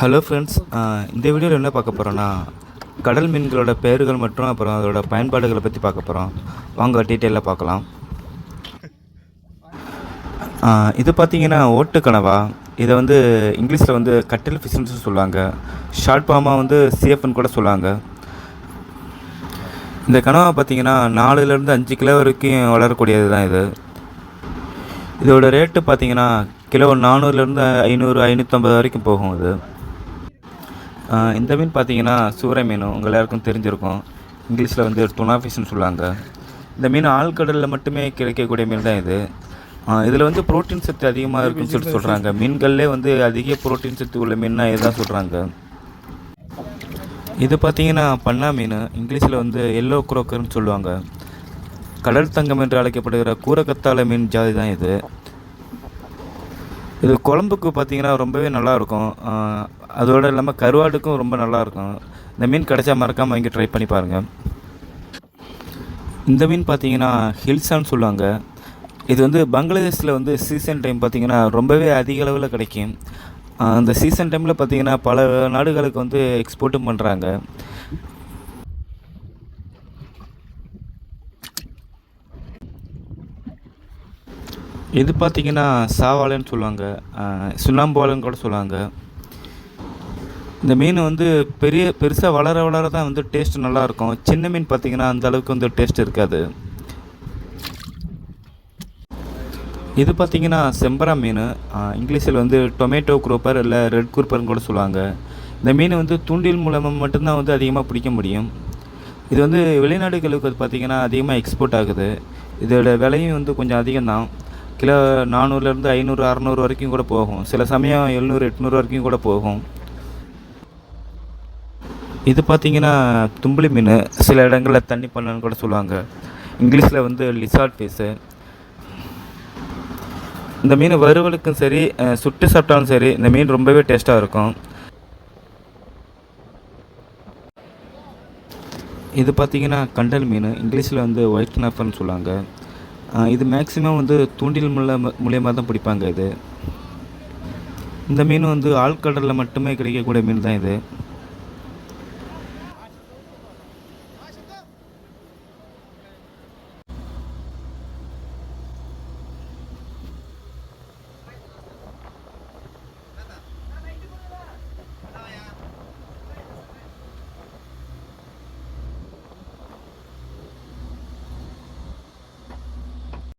Hello friends இந்த வீடியோவில் என்ன பார்க்க போகிறோன்னா கடல் மீன்களோட பெயர்கள் மற்றும் அப்புறம் அதோட பயன்பாடுகளை பற்றி பார்க்க போகிறோம் வாங்க டீட்டெயிலாக பார்க்கலாம். இது பார்த்தீங்கன்னா ஓட்டுக்கனவா இதை வந்து இங்கிலீஷில் வந்து கட்டில் ஃபிஷ்னு சொல்லுவாங்க. ஷார்ட் ஃபார்மாக வந்து சிஎஃப்னு கூட சொல்லுவாங்க. இந்த கனவா பார்த்தீங்கன்னா நாலுலேருந்து அஞ்சு கிலோ வரைக்கும் வளரக்கூடியது தான் இது. இதோட ரேட்டு பார்த்தீங்கன்னா கிலோ நானூறுலேருந்து ஐநூறு ஐநூற்றம்பது வரைக்கும் போகும் இது. இந்த மீன் பார்த்தீங்கன்னா சூறை மீன். உங்கள் எல்லாருக்கும் தெரிஞ்சிருக்கும். இங்கிலீஷில் வந்து துணா ஃபிஷ்னு சொல்லுவாங்க. இந்த மீன் ஆழ்கடலில் மட்டுமே கிடைக்கக்கூடிய மீன் தான் இது. இதில் வந்து புரோட்டீன் சத்து அதிகமாக இருக்குன்னு சொல்லிட்டு சொல்கிறாங்க மீன்கள்லே வந்து அதிக புரோட்டீன் சத்து உள்ள மீன்னா இதுதான் சொல்கிறாங்க இது பார்த்தீங்கன்னா பண்ணா மீன். இங்கிலீஷில் வந்து எல்லோ குரோக்கர்னு சொல்லுவாங்க. கடல் தங்கம் என்று அழைக்கப்படுகிற கூரக்கத்தாழை மீன் ஜாதி தான் இது. இது குழம்புக்கு பார்த்தீங்கன்னா ரொம்பவே நல்லா இருக்கும் அதோட இல்லாமல் கருவாடுக்கும் ரொம்ப நல்லாயிருக்கும். இந்த மீன் கிடைச்சா மறக்காமல் வாங்கி ட்ரை பண்ணி பாருங்கள் இந்த மீன் பார்த்தீங்கன்னா ஹில்ஸான்னு சொல்லுவாங்க. இது வந்து பங்களாதேஷில் வந்து சீசன் டைம் பார்த்திங்கன்னா ரொம்பவே அதிக அளவில் கிடைக்கும். அந்த சீசன் டைமில் பார்த்தீங்கன்னா பல நாடுகளுக்கு வந்து எக்ஸ்போர்ட்டும் பண்ணுறாங்க இது பார்த்தீங்கன்னா சாவாலைன்னு சொல்லுவாங்க சுண்ணாம்பாலன்னு கூட சொல்லுவாங்க. இந்த மீன் வந்து பெரிய பெருசாக வளர வளர தான் வந்து டேஸ்ட் நல்லாயிருக்கும். சின்ன மீன் பார்த்தீங்கன்னா அந்த அளவுக்கு வந்து டேஸ்ட் இருக்காது. இது பார்த்திங்கன்னா செம்பரா மீன். இங்கிலீஷில் வந்து டொமேட்டோ குரூப்பர் இல்லை ரெட் குரூப்பர்னு கூட சொல்லுவாங்க. இந்த மீன் வந்து தூண்டில் மூலமாக மட்டும்தான் வந்து அதிகமாக பிடிக்க முடியும். இது வந்து வெளிநாடுகளுக்கு பார்த்திங்கன்னா அதிகமாக எக்ஸ்போர்ட் ஆகுது. இதோட விலையும் வந்து கொஞ்சம் அதிகம்தான். கிலோ நானூறுலேருந்து ஐநூறு அறநூறு வரைக்கும் கூட போகும். சில சமயம் எழுநூறு எட்நூறு வரைக்கும் கூட போகும். இது பார்த்தீங்கன்னா தும்புளி மீன். சில இடங்களில் தண்ணி பண்ணன்னு கூட சொல்லுவாங்க. இங்கிலீஷில் வந்து லிசார்ட் ஃபீஸு இந்த மீன் வறுவலுக்கும் சரி சுட்டு சாப்பிட்டாலும் சரி இந்த மீன் ரொம்பவே டேஸ்ட்டாக இருக்கும். இது பார்த்தீங்கன்னா கண்டல் மீன். இங்கிலீஷில் வந்து ஒயிட் நஃபர்னு சொல்லுவாங்க. இது மேக்ஸிமம் வந்து தூண்டில் முள்ள மூலியமாக தான் பிடிப்பாங்க இது. இந்த மீன் வந்து ஆழ்கடலில் மட்டுமே கிடைக்கக்கூடிய மீன் தான் இது.